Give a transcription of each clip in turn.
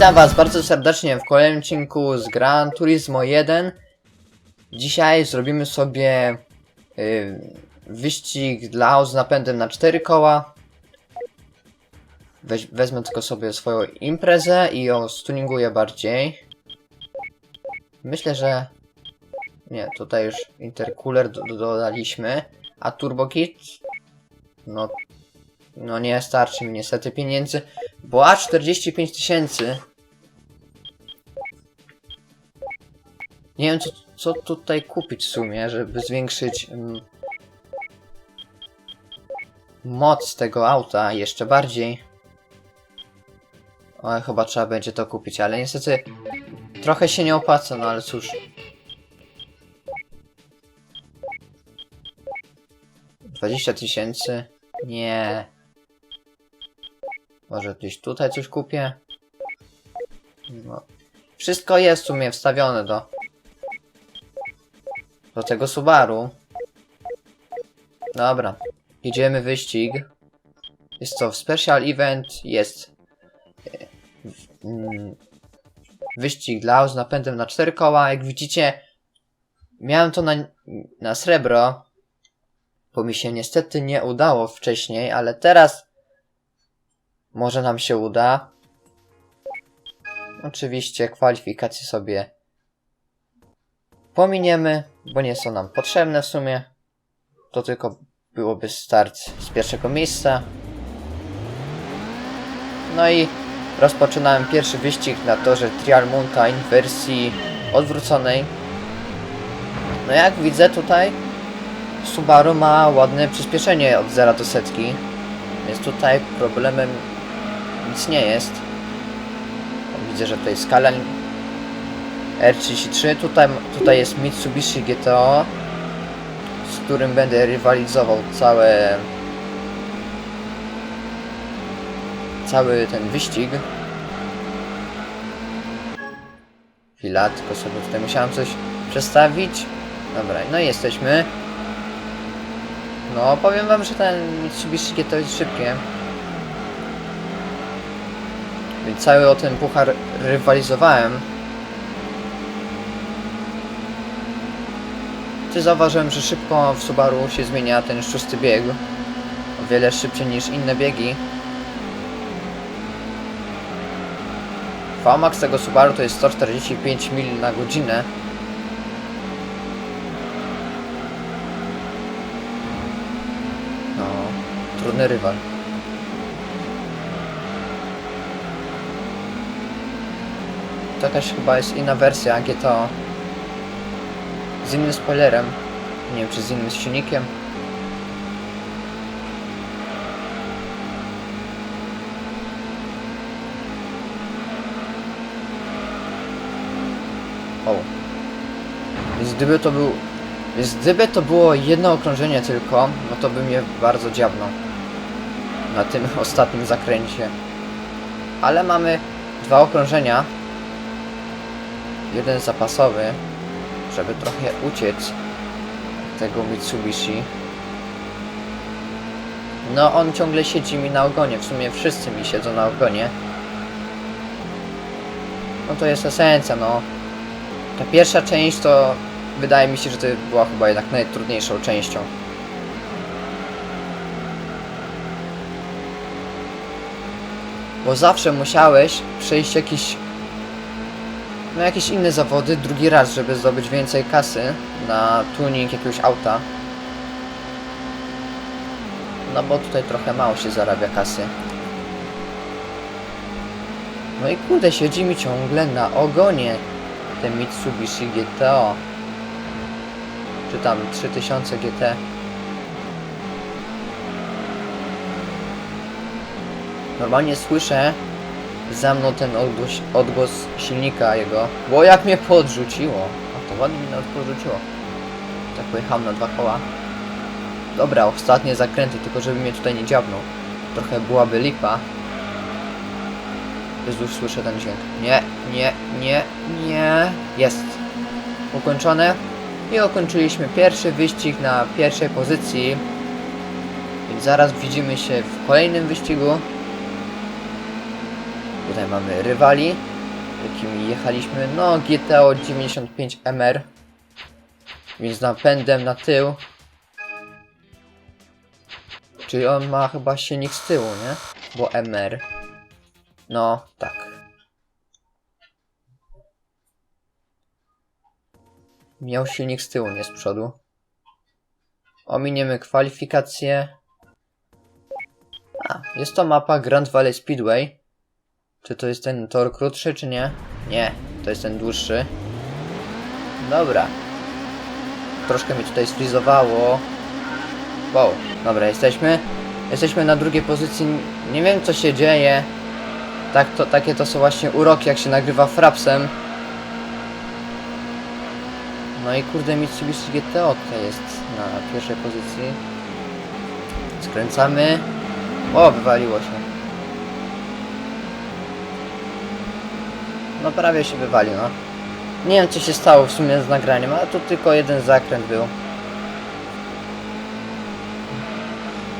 Witam was bardzo serdecznie w kolejnym odcinku z Gran Turismo 1. Dzisiaj zrobimy sobie y, wyścig dla aut z napędem na 4 koła. Weź, wezmę tylko sobie swoją imprezę i ją stuninguję bardziej. Myślę, że... Nie, tutaj już intercooler do, do, dodaliśmy. A turbo kit? No... No nie starczy mi niestety pieniędzy. Bo a 45 tysięcy. Nie wiem co, co tutaj kupić w sumie, żeby zwiększyć mm, moc tego auta jeszcze bardziej. O, chyba trzeba będzie to kupić, ale niestety trochę się nie opłaca, no ale cóż. 20 tysięcy? Nie. Może gdzieś tutaj coś kupię? No. Wszystko jest w sumie wstawione do... Do tego Subaru. Dobra. Idziemy wyścig. Jest to special event, jest... e, mm, Wyścig dla z napędem na 4 koła. Jak widzicie, miałem to na, na srebro, bo mi się niestety nie udało wcześniej, ale teraz może nam się uda. Oczywiście kwalifikacje sobie pominiemy, bo nie są nam potrzebne w sumie. To tylko byłoby start z pierwszego miejsca. No i rozpoczynałem pierwszy wyścig na torze Trial Mountain w wersji odwróconej. No jak widzę tutaj Subaru ma ładne przyspieszenie od 0 do setki. Więc tutaj problemem nic nie jest. Widzę, że tutaj skala R33. Tutaj, tutaj jest Mitsubishi GTO, z którym będę rywalizował całe cały ten wyścig. Chwila, tylko sobie tutaj musiałem coś przestawić. Dobra, no i jesteśmy. No, powiem wam, że ten Mitsubishi GTO jest szybkie. Więc cały o ten puchar rywalizowałem. Ty zauważyłem, że szybko w Subaru się zmienia ten szósty bieg. O wiele szybciej niż inne biegi. VMAX tego Subaru to jest 145 mil na godzinę. No, trudny rywal. To jakaś chyba jest inna wersja GTO. Z innym spoilerem. Nie wiem czy z innym silnikiem. O. Więc gdyby to był... Więc gdyby to było jedno okrążenie tylko, no to by mnie bardzo dziabnął. Na tym ostatnim zakręcie. Ale mamy dwa okrążenia. Jeden zapasowy, żeby trochę uciec tego Mitsubishi. No on ciągle siedzi mi na ogonie, w sumie wszyscy mi siedzą na ogonie. No to jest esencja, no. Ta pierwsza część to wydaje mi się, że to była chyba jednak najtrudniejszą częścią. Bo zawsze musiałeś przejść jakiś no jakieś inne zawody drugi raz, żeby zdobyć więcej kasy na tuning jakiegoś auta. No bo tutaj trochę mało się zarabia kasy. No i kurde, siedzi mi ciągle na ogonie ten Mitsubishi GTO. Czy tam 3000 GT. Normalnie słyszę za mną ten odgłos, odgłos silnika jego. Bo jak mnie podrzuciło. A to ładnie mnie podrzuciło. Tak pojechałem na dwa koła. Dobra, ostatnie zakręty, tylko żeby mnie tutaj nie dziabnął. Trochę byłaby lipa. Jezu, już słyszę ten dźwięk. Nie, nie, nie, nie. Jest. Ukończone. I ukończyliśmy pierwszy wyścig na pierwszej pozycji. Więc zaraz widzimy się w kolejnym wyścigu. Tutaj mamy rywali. jakimi jechaliśmy. No, GTO 95 MR. Więc napędem na tył. Czyli on ma chyba silnik z tyłu, nie? Bo MR. No, tak. Miał silnik z tyłu, nie z przodu. Ominiemy kwalifikacje. A, jest to mapa Grand Valley Speedway. Czy to jest ten tor krótszy, czy nie? Nie, to jest ten dłuższy. Dobra. Troszkę mi tutaj sfrizowało. Wow, dobra, jesteśmy. Jesteśmy na drugiej pozycji. Nie wiem co się dzieje. Tak to, takie to są właśnie uroki, jak się nagrywa frapsem. No i kurde Mitsubishi GTO tutaj jest na pierwszej pozycji. Skręcamy. O, wywaliło się. No prawie się wywalił, no. Nie wiem co się stało w sumie z nagraniem, ale to tylko jeden zakręt był.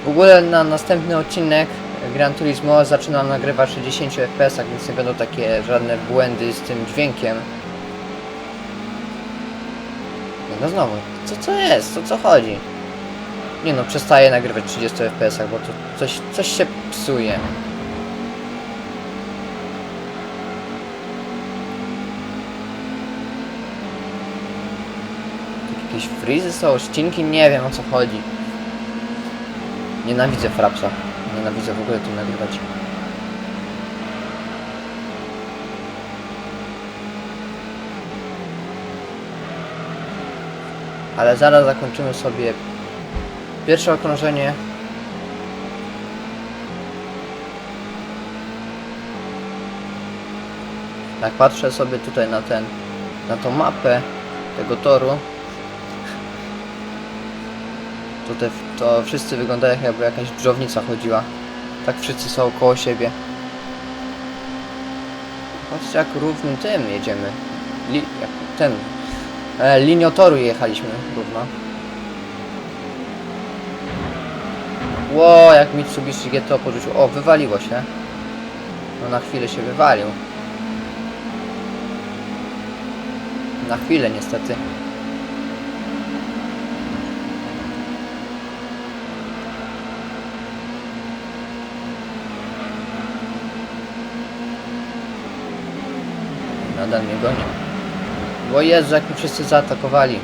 W ogóle na następny odcinek Gran Turismo zaczynam nagrywać 60 fps, więc nie będą takie żadne błędy z tym dźwiękiem. No znowu, co co jest? O co chodzi? Nie no, przestaję nagrywać 30 fps, bo to coś, coś się psuje. Jakieś frizy są, ścinki, nie wiem o co chodzi. Nienawidzę frapsa. Nienawidzę w ogóle tu nagrywać. Ale zaraz zakończymy sobie pierwsze okrążenie. Jak patrzę sobie tutaj na ten, na tą mapę tego toru, to, te, to wszyscy wyglądają jakby jakaś dżownica chodziła. Tak wszyscy są koło siebie. Patrzcie jak równym tym jedziemy. Li, jak ten. E, linią toru jechaliśmy równo. Ło, jak Mitsubishi GTO porzucił. O, wywaliło się. No na chwilę się wywalił. Na chwilę niestety. Nadal mnie gonią. Bo Jezu, jak mi wszyscy zaatakowali.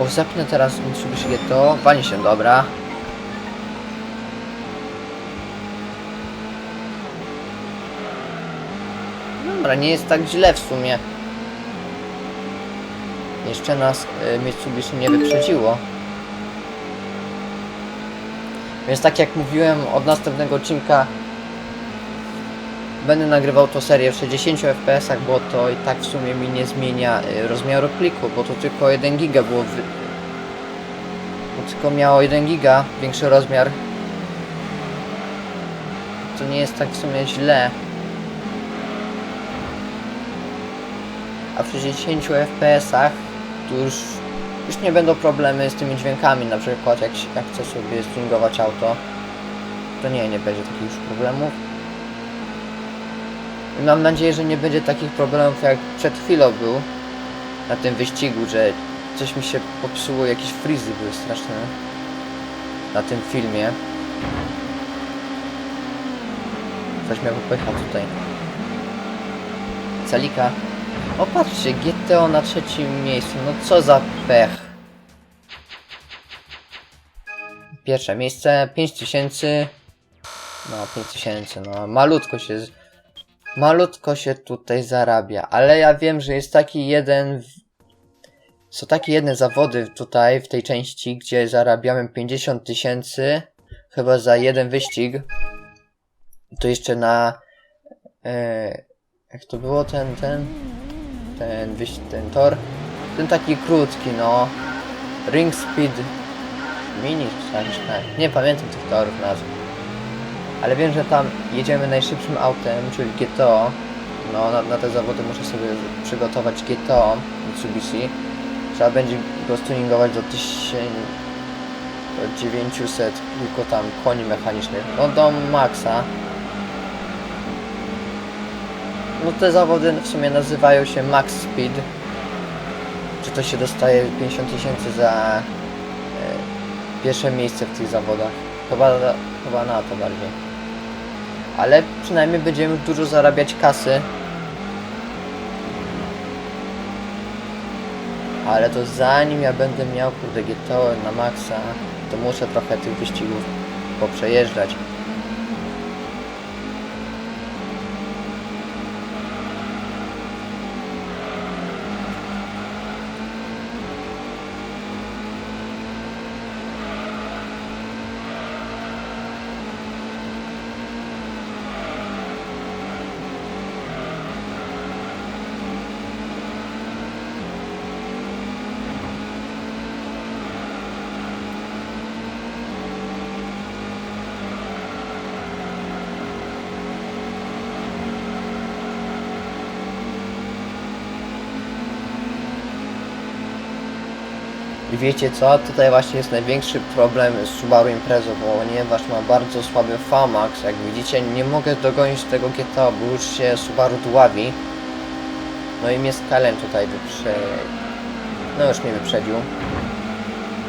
O, zapnę teraz Mitsubishi Getto. Wali się, dobra. Dobra, nie jest tak źle w sumie. Jeszcze nas y, Mitsubishi nie wyprzedziło. Więc tak jak mówiłem, od następnego odcinka będę nagrywał to serię w 60 fps, bo to i tak w sumie mi nie zmienia y, rozmiaru pliku, bo to tylko 1 giga było bo tylko miało 1 giga większy rozmiar. To nie jest tak w sumie źle. A w 60 fps-ach to już, już nie będą problemy z tymi dźwiękami, na przykład jak, jak chcę sobie stringować auto, to nie, nie będzie takich już problemów. I mam nadzieję, że nie będzie takich problemów jak przed chwilą był na tym wyścigu, że coś mi się popsuło, jakieś frizy były straszne na tym filmie. Coś mnie popycha tutaj. Calika. O patrzcie, GTO na trzecim miejscu, no co za pech. Pierwsze miejsce, 5000. No, 5000, no malutko się... Malutko się tutaj zarabia, ale ja wiem, że jest taki jeden... Są takie jedne zawody tutaj, w tej części, gdzie zarabiamy 50 tysięcy, chyba za jeden wyścig. To jeszcze na... E, jak to było ten, ten? Ten, ten tor. Ten taki krótki, no. Ring Speed Mini, czy tak. Nie pamiętam tych torów nazw. Ale wiem, że tam jedziemy najszybszym autem, czyli GTO. No, na, na te zawody muszę sobie przygotować GTO Mitsubishi. Trzeba będzie go stuningować do 1000, do 900 tylko tam koni mechanicznych. No do maksa. No te zawody w sumie nazywają się Max Speed. Czy to się dostaje 50 tysięcy za e, pierwsze miejsce w tych zawodach? Chyba, chyba na to bardziej. Ale przynajmniej będziemy dużo zarabiać kasy. Ale to zanim ja będę miał kurde GTO na maksa, to muszę trochę tych wyścigów poprzejeżdżać. I wiecie co? Tutaj właśnie jest największy problem z Subaru Impreza, ponieważ ma bardzo słaby VMAX. Jak widzicie, nie mogę dogonić tego GTA, bo już się Subaru dławi. No i mnie Skalen tutaj wyprze... No już mnie wyprzedził.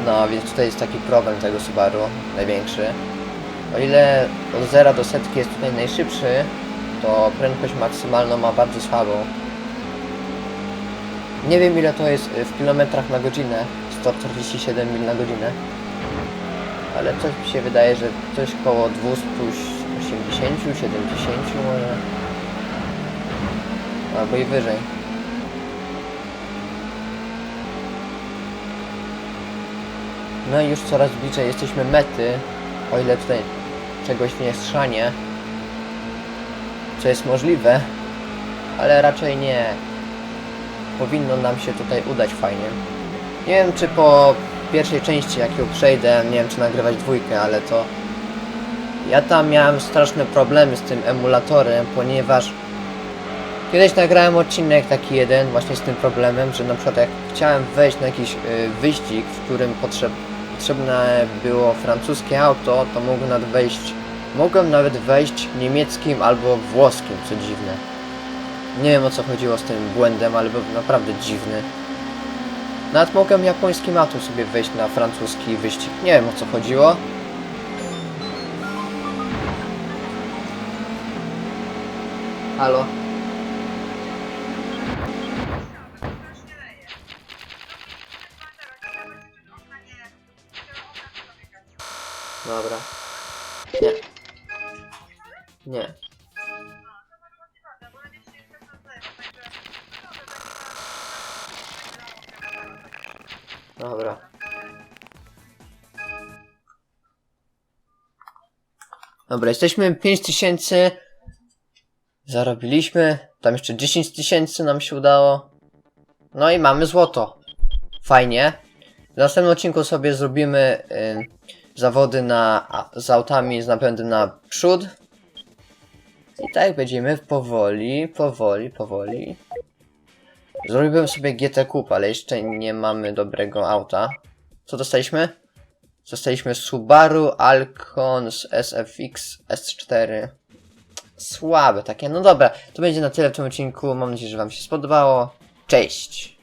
No, więc tutaj jest taki problem tego Subaru, największy. O ile od 0 do setki jest tutaj najszybszy, to prędkość maksymalną ma bardzo słabą. Nie wiem ile to jest w kilometrach na godzinę, 147 mil na godzinę. Ale coś mi się wydaje, że coś koło 280, 70 może. Albo i wyżej. No i już coraz bliżej jesteśmy mety, o ile tutaj czegoś nie strzanie. Co jest możliwe, ale raczej nie powinno nam się tutaj udać fajnie. Nie wiem czy po pierwszej części jak ją przejdę, nie wiem czy nagrywać dwójkę, ale to ja tam miałem straszne problemy z tym emulatorem, ponieważ kiedyś nagrałem odcinek taki jeden właśnie z tym problemem, że na przykład jak chciałem wejść na jakiś y, wyścig, w którym potrzeb, potrzebne było francuskie auto, to mogłem nawet wejść mogłem nawet wejść niemieckim albo włoskim, co dziwne. Nie wiem o co chodziło z tym błędem, ale był naprawdę dziwny. Nawet mogłem japońskim autem sobie wejść na francuski wyścig. Nie wiem o co chodziło. Halo? Dobra. Nie. Nie. Dobra. Dobra, jesteśmy 5000. Zarobiliśmy. Tam jeszcze 10 tysięcy nam się udało. No i mamy złoto. Fajnie. W następnym odcinku sobie zrobimy y, zawody na, z autami z napędem na przód. I tak będziemy powoli, powoli, powoli. Zrobiłem sobie GT Coupe, ale jeszcze nie mamy dobrego auta. Co dostaliśmy? Dostaliśmy Subaru Alcon z SFX S4. Słabe takie. No dobra, to będzie na tyle w tym odcinku. Mam nadzieję, że Wam się spodobało. Cześć!